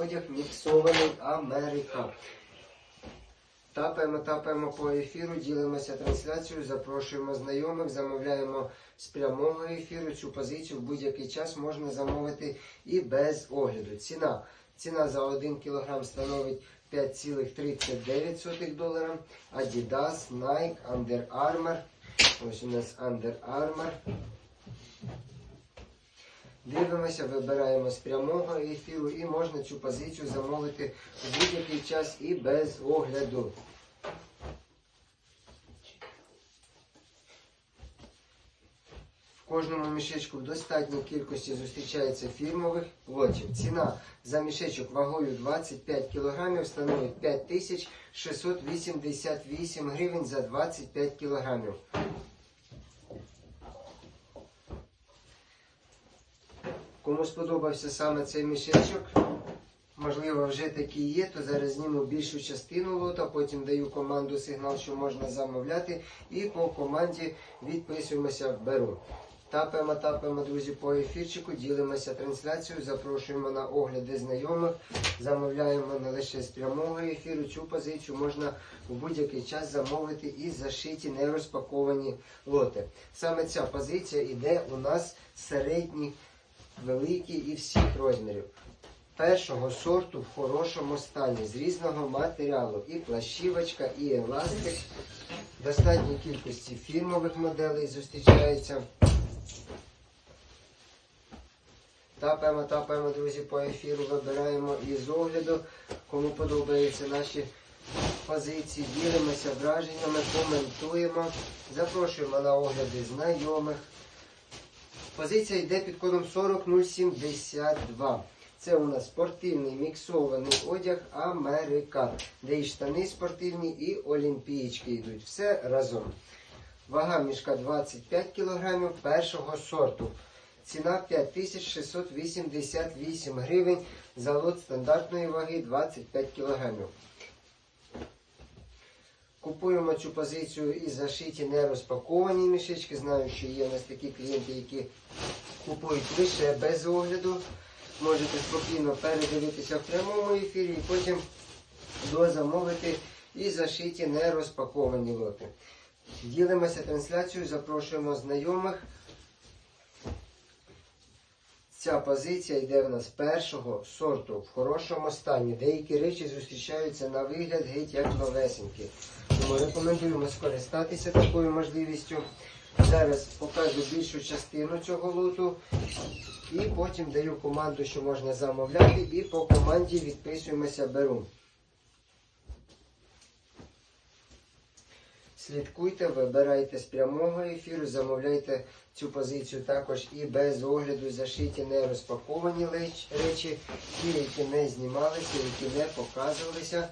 одяг міксований Америка. Тапаємо, тапаємо по ефіру, ділимося трансляцією, запрошуємо знайомих, замовляємо з прямого ефіру. Цю позицію в будь-який час можна замовити і без огляду. Ціна. Ціна за 1 кг становить 5,39 долара. Adidas, Nike, Under Armour. Ось у нас Under Armour. Дивимося, вибираємо з прямого ефіру і можна цю позицію замовити в будь-який час і без огляду. В кожному мішечку в достатній кількості зустрічається фірмових лотів. Ціна за мішечок вагою 25 кг становить 5688 гривень за 25 кг. Кому сподобався саме цей мішечок, можливо, вже такі є, то зараз зніму більшу частину лота, потім даю команду сигнал, що можна замовляти, і по команді відписуємося, беру. Тапаємо, тапаємо, друзі, по ефірчику, ділимося трансляцією, запрошуємо на огляди знайомих, замовляємо не лише з прямого ефіру. Цю позицію можна у будь-який час замовити і зашиті нерозпаковані лоти. Саме ця позиція йде у нас середній великі і всіх розмірів. Першого сорту в хорошому стані, з різного матеріалу. І плащівочка, і еластик. В достатній кількості фірмових моделей зустрічається. Тапаємо, тапаємо, друзі, по ефіру, вибираємо із огляду. Кому подобаються наші позиції, ділимося враженнями, коментуємо, запрошуємо на огляди знайомих. Позиція йде під кодом 40072. Це у нас спортивний міксований одяг Америка, де і штани спортивні, і олімпієчки йдуть. Все разом. Вага мішка 25 кг першого сорту. Ціна 5688 гривень за лот стандартної ваги 25 кг. Купуємо цю позицію і зашиті не розпаковані мішечки. Знаю, що є у нас такі клієнти, які купують лише без огляду. Можете спокійно передивитися в прямому ефірі і потім дозамовити і зашиті не розпаковані лоти. Ділимося трансляцією, запрошуємо знайомих. Ця позиція йде в нас першого сорту в хорошому стані. Деякі речі зустрічаються на вигляд геть як новесенькі. Тому рекомендуємо скористатися такою можливістю. Зараз покажу більшу частину цього лоту. І потім даю команду, що можна замовляти, і по команді відписуємося беру. Слідкуйте, вибирайте з прямого ефіру, замовляйте цю позицію також і без огляду зашиті не розпаковані речі, ті, які не знімалися, які не показувалися.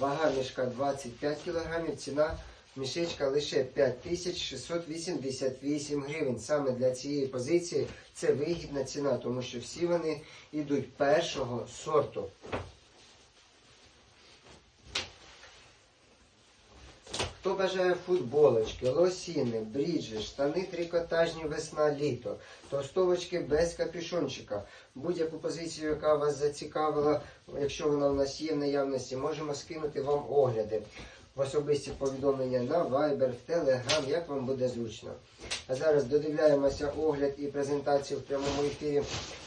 Вага мішка 25 кг, ціна мішечка лише 5688 гривень. Саме для цієї позиції це вигідна ціна, тому що всі вони йдуть першого сорту. Хто бажає футболочки, лосіни, бріджі, штани трикотажні весна-літо, товстовочки без капюшончика, будь-яку позицію, яка вас зацікавила, якщо вона у нас є в наявності, можемо скинути вам огляди в особисті повідомлення на Viber, в Telegram, як вам буде зручно. А зараз додивляємося огляд і презентацію в прямому ефірі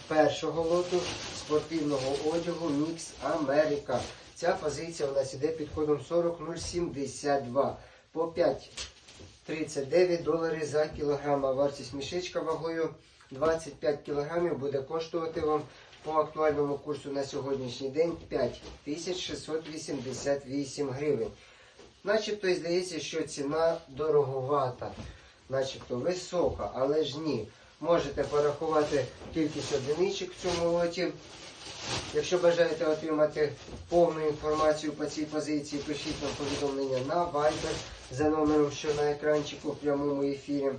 першого лоту спортивного одягу Mix Америка. Ця позиція у нас іде під кодом 40072 по 5,39 доларів за кілограм. А вартість мішечка вагою 25 кілограмів буде коштувати вам по актуальному курсу на сьогоднішній день 5688 гривень. Начебто і здається, що ціна дороговата, начебто висока, але ж ні. Можете порахувати кількість одиничок в цьому лоті. Якщо бажаєте отримати повну інформацію по цій позиції, пишіть нам повідомлення на Viber за номером, що на екранчику в прямому ефірі.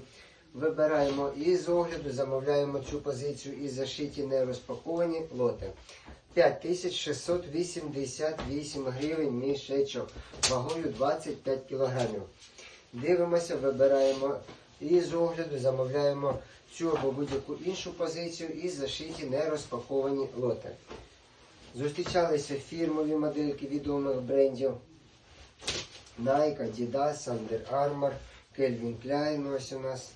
Вибираємо із огляду, замовляємо цю позицію і зашиті не розпаковані лоти. 5688 гривень мішечок вагою 25 кг. Дивимося, вибираємо І з огляду замовляємо цю або будь-яку іншу позицію і зашиті нерозпаковані лоти. Зустрічалися фірмові модельки відомих брендів Nike, Adidas, Under Armour, Calvin Klein ось у нас.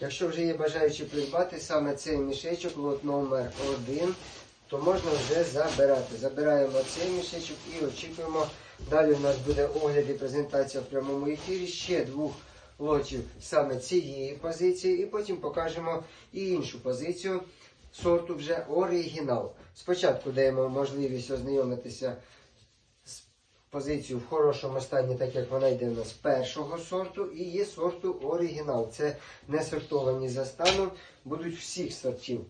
Якщо вже є бажаючі придбати саме цей мішечок, лот номер 1, то можна вже забирати. Забираємо цей мішечок і очікуємо. Далі у нас буде огляд і презентація в прямому ефірі ще двох лотів саме цієї позиції, і потім покажемо і іншу позицію сорту вже оригінал. Спочатку даємо можливість ознайомитися з позицією в хорошому стані, так як вона йде у нас першого сорту, і є сорту оригінал. Це не сортовані за станом, будуть всіх сортів.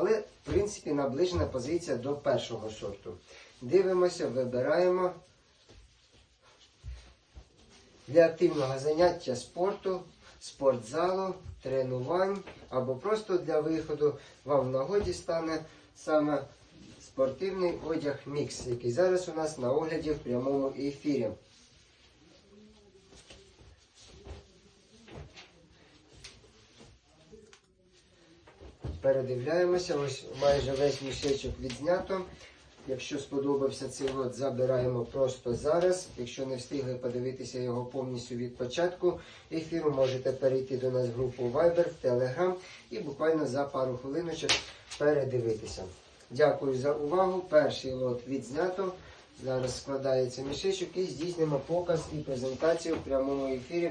Але, в принципі, наближена позиція до першого сорту. Дивимося, вибираємо для активного заняття спорту, спортзалу, тренувань або просто для виходу вам в нагоді стане саме спортивний одяг мікс, який зараз у нас на огляді в прямому ефірі. Передивляємося, ось майже весь мішечок відзнято. Якщо сподобався цей лот, забираємо просто зараз. Якщо не встигли подивитися його повністю від початку ефіру, можете перейти до нас в групу Viber, в Telegram і буквально за пару хвилиночок передивитися. Дякую за увагу. Перший лот відзнято. Зараз складається мішечок і здійснимо показ і презентацію в прямому ефірі.